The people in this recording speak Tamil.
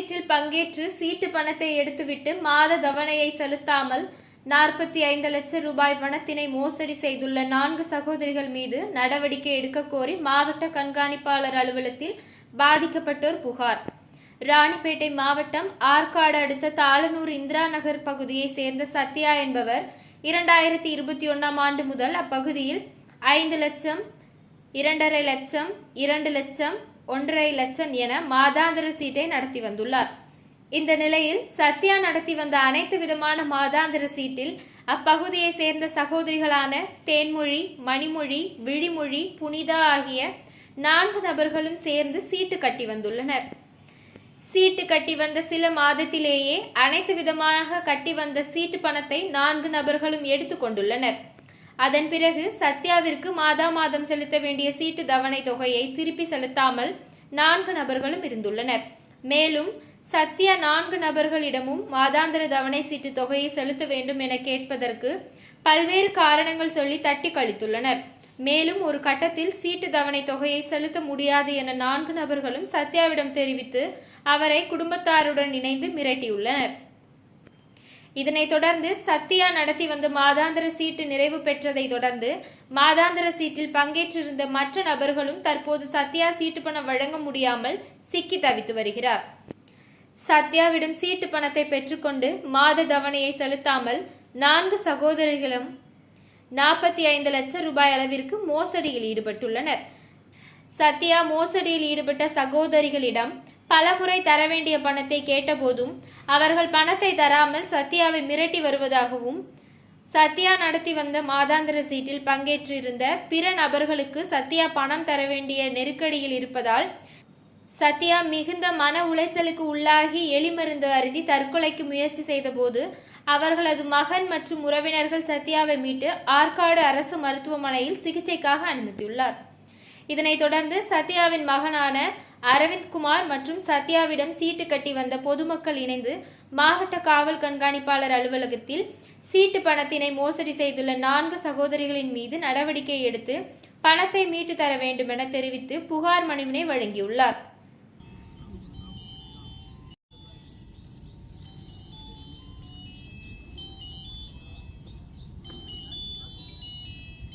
பங்கேற்று சீட்டு பணத்தை எடுத்துவிட்டு மாத தவணையை செலுத்தாமல் நாற்பத்தி ஐந்து லட்சம் ரூபாய் பணத்தினை மோசடி செய்துள்ள நான்கு சகோதரிகள் மீது நடவடிக்கை எடுக்க கோரி மாவட்ட கண்காணிப்பாளர் அலுவலகத்தில் பாதிக்கப்பட்டோர் புகார். ராணிப்பேட்டை மாவட்டம் ஆற்காடு அடுத்த தாளனூர் இந்திரா நகர் பகுதியை சேர்ந்த சத்யா என்பவர் இரண்டாயிரத்தி இருபத்தி ஒன்றாம் ஆண்டு முதல் அப்பகுதியில் ஐந்து லட்சம் இரண்டரை லட்சம் இரண்டு லட்சம் ஒன்றரை லட்சம் என மாதாந்திர சீட்டை நடத்தி வந்துள்ளார். இந்த நிலையில் சத்யா நடத்தி வந்த அனைத்து விதமான மாதாந்திர சீட்டில் அப்பகுதியை சேர்ந்த சகோதரிகளான தேன்மொழி மணிமொழி விழிமொழி புனிதா ஆகிய நான்கு நபர்களும் சேர்ந்து சீட்டு கட்டி வந்துள்ளனர். சீட்டு கட்டி வந்த சில மாதத்திலேயே அனைத்து விதமாக கட்டி வந்த சீட்டு பணத்தை நான்கு நபர்களும் எடுத்துக்கொண்டுள்ளனர் அதன் பிறகு சத்யாவிற்கு மாதா மாதம் செலுத்த வேண்டிய சீட்டு தவணை தொகையை திருப்பி செலுத்தாமல் நான்கு நபர்களும் இருந்துள்ளனர். மேலும் சத்யா நான்கு நபர்களிடமும் மாதாந்திர தவணை சீட்டு தொகையை செலுத்த வேண்டும் என கேட்பதற்கு பல்வேறு காரணங்கள் சொல்லி தட்டி கழித்துள்ளனர். மேலும் ஒரு கட்டத்தில் சீட்டு தவணை தொகையை செலுத்த முடியாது என நான்கு நபர்களும் சத்யாவிடம் தெரிவித்து அவரை குடும்பத்தாருடன் இணைந்து மிரட்டியுள்ளனர். இதனைத் தொடர்ந்து சத்யா நடத்தி வந்த மாதாந்திர சீட்டு நிறைவு பெற்றதை தொடர்ந்து மாதாந்திர சீட்டில் பங்கேற்றிருந்த மற்ற நபர்களும் தற்போது சத்யா சீட்டு பணம் வழங்க முடியாமல் சிக்கி தவித்து வருகிறார். சத்யாவிடம் சீட்டு பணத்தை பெற்றுக்கொண்டு மாத தவணையை செலுத்தாமல் நான்கு சகோதரிகளும் நாற்பத்தி ஐந்து லட்சம் ரூபாய் அளவிற்கு மோசடியில் ஈடுபட்டுள்ளனர். சத்யா மோசடியில் ஈடுபட்ட சகோதரிகளிடம் பலமுறை தர வேண்டிய பணத்தை கேட்டபோதும் அவர்கள் பணத்தை தராமல் சத்யாவை மிரட்டி வருவதாகவும் சத்யா நடத்தி வந்த மாதாந்திர சீட்டில் பங்கேற்றிருந்த பிற நபர்களுக்கு சத்யா பணம் தர வேண்டிய நெருக்கடியில் இருப்பதால் சத்யா மிகுந்த மன உளைச்சலுக்கு உள்ளாகி எலிமருந்து அருதி தற்கொலைக்கு முயற்சி செய்தபோது அவர்களது மகன் மற்றும் உறவினர்கள் சத்யாவை மீட்டு ஆற்காடு அரசு மருத்துவமனையில் சிகிச்சைக்காக அனுமதியுள்ளார். இதனைத் தொடர்ந்து சத்யாவின் மகனான அரவிந்த் குமார் மற்றும் சத்யாவிடம் சீட்டு கட்டி வந்த பொதுமக்கள் இணைந்து மாவட்ட காவல் கண்காணிப்பாளர் அலுவலகத்தில் சீட்டு பணத்தினை மோசடி செய்துள்ள நான்கு சகோதரிகளின் மீது நடவடிக்கை எடுத்து பணத்தை மீட்டு தர வேண்டும் என தெரிவித்து புகார் மனுவினை வழங்கியுள்ளார்.